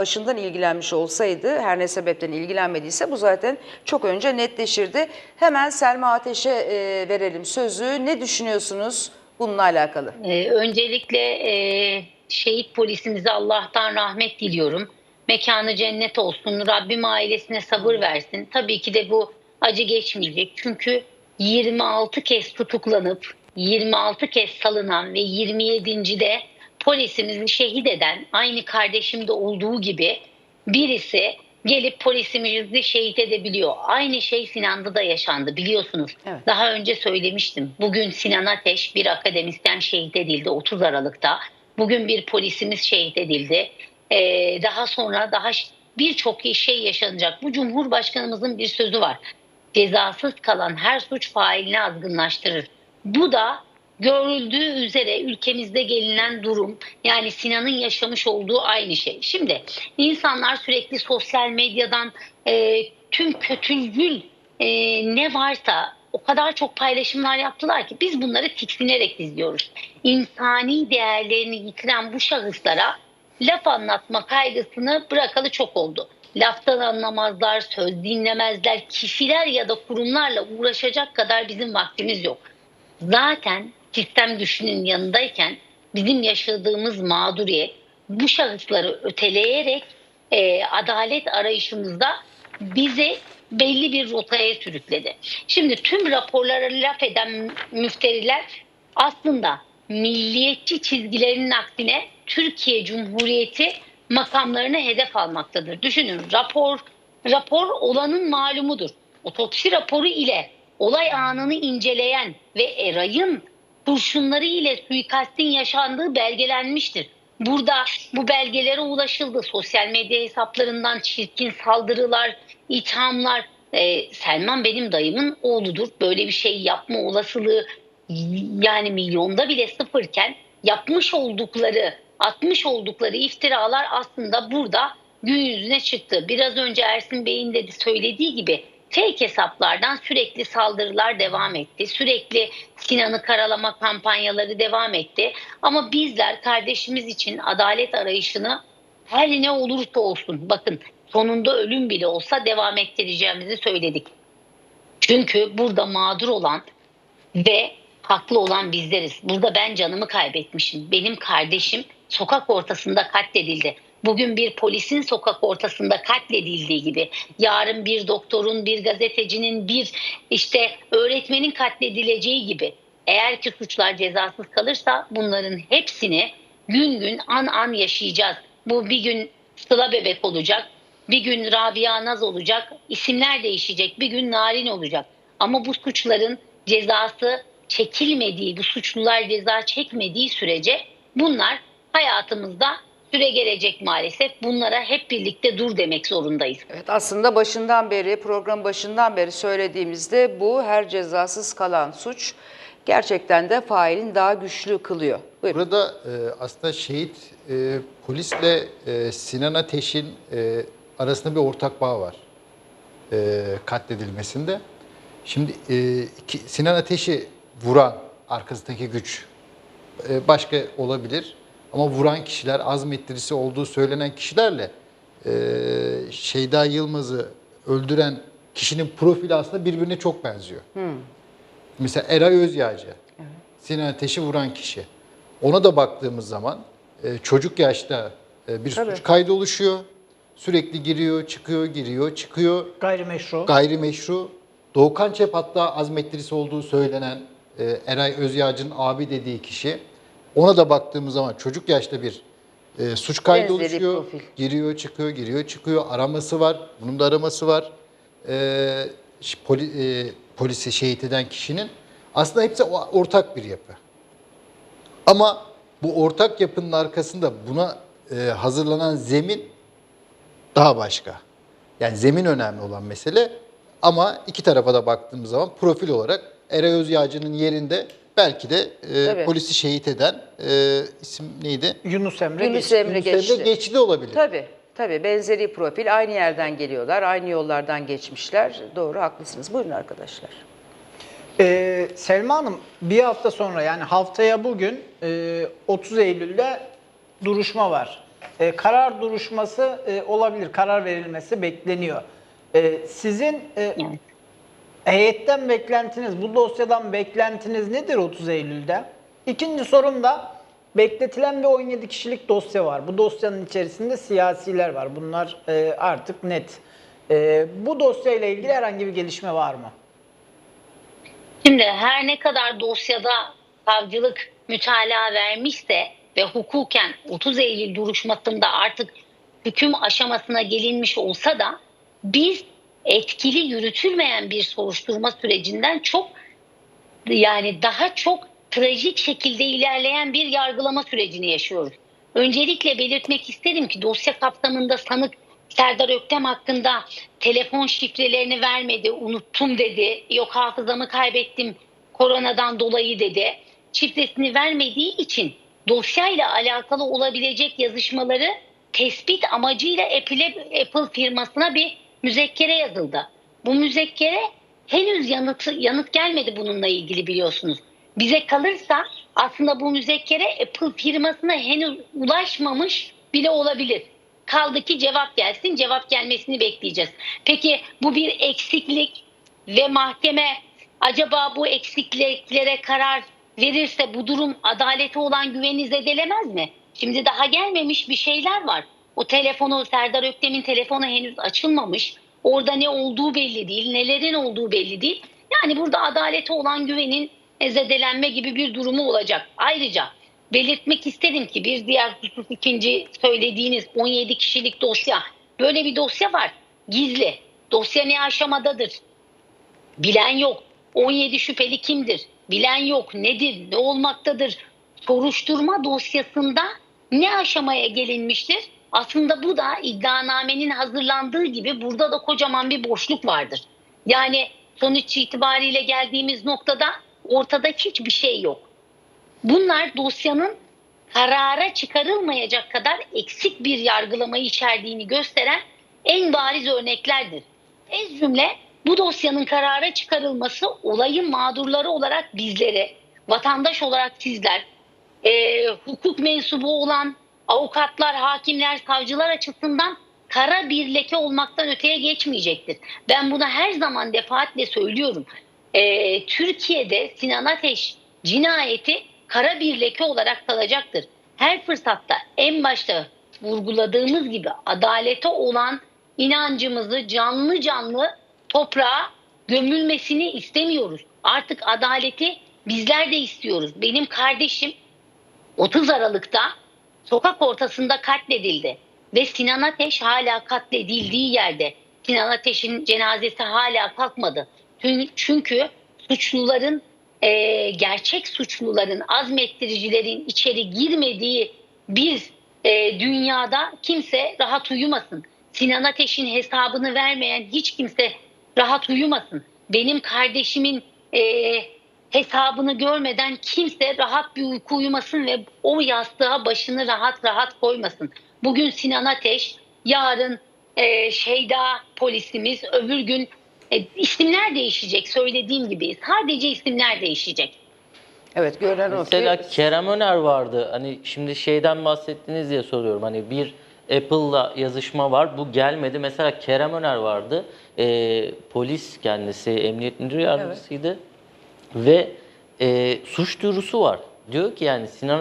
başından ilgilenmiş olsaydı, her ne sebepten ilgilenmediyse bu zaten çok önce netleşirdi. Hemen Selma Ateş'e e, verelim sözü. Ne düşünüyorsunuz bununla alakalı? Ee, öncelikle e, şehit polisimize Allah'tan rahmet diliyorum. Mekanı cennet olsun. Rabbim ailesine sabır versin. Tabii ki de bu acı geçmeyecek. Çünkü 26 kez tutuklanıp 26 kez salınan ve 27. de polisimizi şehit eden aynı kardeşimde olduğu gibi birisi gelip polisimizi şehit edebiliyor. Aynı şey Sinan'da da yaşandı biliyorsunuz. Evet. Daha önce söylemiştim. Bugün Sinan Ateş bir akademisyen şehit edildi 30 Aralık'ta. Bugün bir polisimiz şehit edildi. Ee, daha sonra daha birçok şey yaşanacak. Bu Cumhurbaşkanımızın bir sözü var. Cezasız kalan her suç failini azgınlaştırır. Bu da görüldüğü üzere ülkemizde gelinen durum yani Sinan'ın yaşamış olduğu aynı şey. Şimdi insanlar sürekli sosyal medyadan e, tüm kötücül e, ne varsa o kadar çok paylaşımlar yaptılar ki biz bunları tiksinerek izliyoruz. İnsani değerlerini yitiren bu şahıslara laf anlatma kaygısını bırakalı çok oldu. Laftan anlamazlar, söz dinlemezler, kişiler ya da kurumlarla uğraşacak kadar bizim vaktimiz yok. Zaten sistem güçünün yanındayken bizim yaşadığımız mağduriyet bu şahısları öteleyerek e, adalet arayışımızda bizi belli bir rotaya sürükledi. Şimdi tüm raporlara laf eden müfteriler aslında milliyetçi çizgilerinin aksine Türkiye Cumhuriyeti makamlarını hedef almaktadır. Düşünün rapor rapor olanın malumudur. Otopsi raporu ile olay anını inceleyen ve Eray'ın kurşunları ile suikastin yaşandığı belgelenmiştir. Burada bu belgelere ulaşıldı. Sosyal medya hesaplarından çirkin saldırılar, ithamlar. Ee, Selman benim dayımın oğludur. Böyle bir şey yapma olasılığı yani milyonda bile sıfırken yapmış oldukları, atmış oldukları iftiralar aslında burada gün yüzüne çıktı. Biraz önce Ersin Bey'in de söylediği gibi fake hesaplardan sürekli saldırılar devam etti. Sürekli Sinan'ı karalama kampanyaları devam etti. Ama bizler kardeşimiz için adalet arayışını her ne olursa olsun bakın sonunda ölüm bile olsa devam ettireceğimizi söyledik. Çünkü burada mağdur olan ve haklı olan bizleriz. Burada ben canımı kaybetmişim. Benim kardeşim sokak ortasında katledildi. Bugün bir polisin sokak ortasında katledildiği gibi yarın bir doktorun, bir gazetecinin, bir işte öğretmenin katledileceği gibi eğer ki suçlar cezasız kalırsa bunların hepsini gün gün an an yaşayacağız. Bu bir gün Sıla Bebek olacak, bir gün Rabia Naz olacak, isimler değişecek, bir gün Narin olacak. Ama bu suçların cezası çekilmediği, bu suçlular ceza çekmediği sürece bunlar hayatımızda süre gelecek maalesef. Bunlara hep birlikte dur demek zorundayız. Evet aslında başından beri, program başından beri söylediğimizde bu her cezasız kalan suç gerçekten de failin daha güçlü kılıyor. Buyurun. Burada e, aslında şehit e, polisle e, Sinan Ateş'in e, arasında bir ortak bağ var e, katledilmesinde. Şimdi e, iki- Sinan Ateş'i vuran arkasındaki güç e, başka olabilir ama vuran kişiler azmettirisi olduğu söylenen kişilerle e, Şeyda Yılmaz'ı öldüren kişinin profili aslında birbirine çok benziyor. Mesela Eray Özyağcı. Sinan Ateş'i vuran kişi. Ona da baktığımız zaman e, çocuk yaşta e, bir Tabii. suç kaydı oluşuyor. Sürekli giriyor, çıkıyor, giriyor, çıkıyor. Gayrimeşru. Gayrimeşru. Doğukan Çep hatta azmettirisi olduğu söylenen e, Eray Özyağcı'nın abi dediği kişi. Ona da baktığımız zaman çocuk yaşta bir e, suç kaydı Benzeri oluşuyor. profil. Giriyor, çıkıyor, giriyor, çıkıyor. Araması var. Bunun da araması var. E, poli, e, polisi şehit eden kişinin. Aslında hepsi ortak bir yapı. Ama bu ortak yapının arkasında buna e, hazırlanan zemin daha başka. Yani zemin önemli olan mesele ama iki tarafa da baktığımız zaman profil olarak Eray Özyağcı'nın yerinde belki de e, Tabii. polisi şehit eden e, isim neydi? Yunus Emre. Yunus geçti. Emre Yunus Emre geçti. geçti olabilir. Tabii, tabii benzeri profil aynı yerden geliyorlar, aynı yollardan geçmişler. Doğru, haklısınız. Buyurun arkadaşlar. Ee, Selma Hanım bir hafta sonra yani haftaya bugün e, 30 Eylül'de duruşma var. e, karar duruşması e, olabilir, karar verilmesi bekleniyor. E, sizin e. heyetten beklentiniz, bu dosyadan beklentiniz nedir 30 Eylül'de? İkinci sorum da bekletilen bir 17 kişilik dosya var. Bu dosyanın içerisinde siyasiler var. Bunlar e, artık net. E, bu dosyayla ilgili herhangi bir gelişme var mı? Şimdi her ne kadar dosyada savcılık mütalaa vermişse ve hukuken 30 Eylül duruşmasında artık hüküm aşamasına gelinmiş olsa da biz etkili yürütülmeyen bir soruşturma sürecinden çok yani daha çok trajik şekilde ilerleyen bir yargılama sürecini yaşıyoruz. Öncelikle belirtmek isterim ki dosya kapsamında sanık Serdar Öktem hakkında telefon şifrelerini vermedi, unuttum dedi. Yok hafızamı kaybettim koronadan dolayı dedi. Şifresini vermediği için dosyayla alakalı olabilecek yazışmaları tespit amacıyla Apple, Apple firmasına bir müzekkere yazıldı. Bu müzekkere henüz yanıt, yanıt gelmedi bununla ilgili biliyorsunuz. Bize kalırsa aslında bu müzekkere Apple firmasına henüz ulaşmamış bile olabilir. Kaldı ki cevap gelsin, cevap gelmesini bekleyeceğiz. Peki bu bir eksiklik ve mahkeme acaba bu eksikliklere karar verirse bu durum adalete olan güveni zedelemez mi? Şimdi daha gelmemiş bir şeyler var. O telefonu Serdar Öktem'in telefonu henüz açılmamış. Orada ne olduğu belli değil, nelerin olduğu belli değil. Yani burada adalete olan güvenin zedelenme gibi bir durumu olacak. Ayrıca belirtmek isterim ki bir diğer husus ikinci söylediğiniz 17 kişilik dosya. Böyle bir dosya var. Gizli. Dosya ne aşamadadır? Bilen yok. 17 şüpheli kimdir? Bilen yok. Nedir? Ne olmaktadır? Soruşturma dosyasında ne aşamaya gelinmiştir? Aslında bu da iddianamenin hazırlandığı gibi burada da kocaman bir boşluk vardır. Yani sonuç itibariyle geldiğimiz noktada ortada hiçbir şey yok. Bunlar dosyanın karara çıkarılmayacak kadar eksik bir yargılamayı içerdiğini gösteren en bariz örneklerdir. Ez cümle bu dosyanın karara çıkarılması olayın mağdurları olarak bizleri, vatandaş olarak sizler, e, hukuk mensubu olan avukatlar, hakimler, savcılar açısından kara bir leke olmaktan öteye geçmeyecektir. Ben bunu her zaman defaatle söylüyorum. E, Türkiye'de Sinan Ateş cinayeti kara bir leke olarak kalacaktır. Her fırsatta en başta vurguladığımız gibi adalete olan inancımızı canlı canlı toprağa gömülmesini istemiyoruz. Artık adaleti bizler de istiyoruz. Benim kardeşim 30 Aralık'ta sokak ortasında katledildi ve Sinan Ateş hala katledildiği yerde. Sinan Ateş'in cenazesi hala kalkmadı. Çünkü suçluların e, gerçek suçluların, azmettiricilerin içeri girmediği bir e, dünyada kimse rahat uyumasın. Sinan Ateş'in hesabını vermeyen hiç kimse rahat uyumasın. Benim kardeşimin e, hesabını görmeden kimse rahat bir uyku uyumasın ve o yastığa başını rahat rahat koymasın. Bugün Sinan Ateş, yarın e, Şeyda polisimiz, öbür gün e, isimler değişecek söylediğim gibi. Sadece isimler değişecek. Evet görünen o Mesela ki Kerem Öner vardı. Hani şimdi şeyden bahsettiniz diye soruyorum. Hani bir Apple'la yazışma var. Bu gelmedi. Mesela Kerem Öner vardı. Ee, polis kendisi, emniyet müdür yardımcısıydı. Ve e, suç duyurusu var. Diyor ki yani Sinan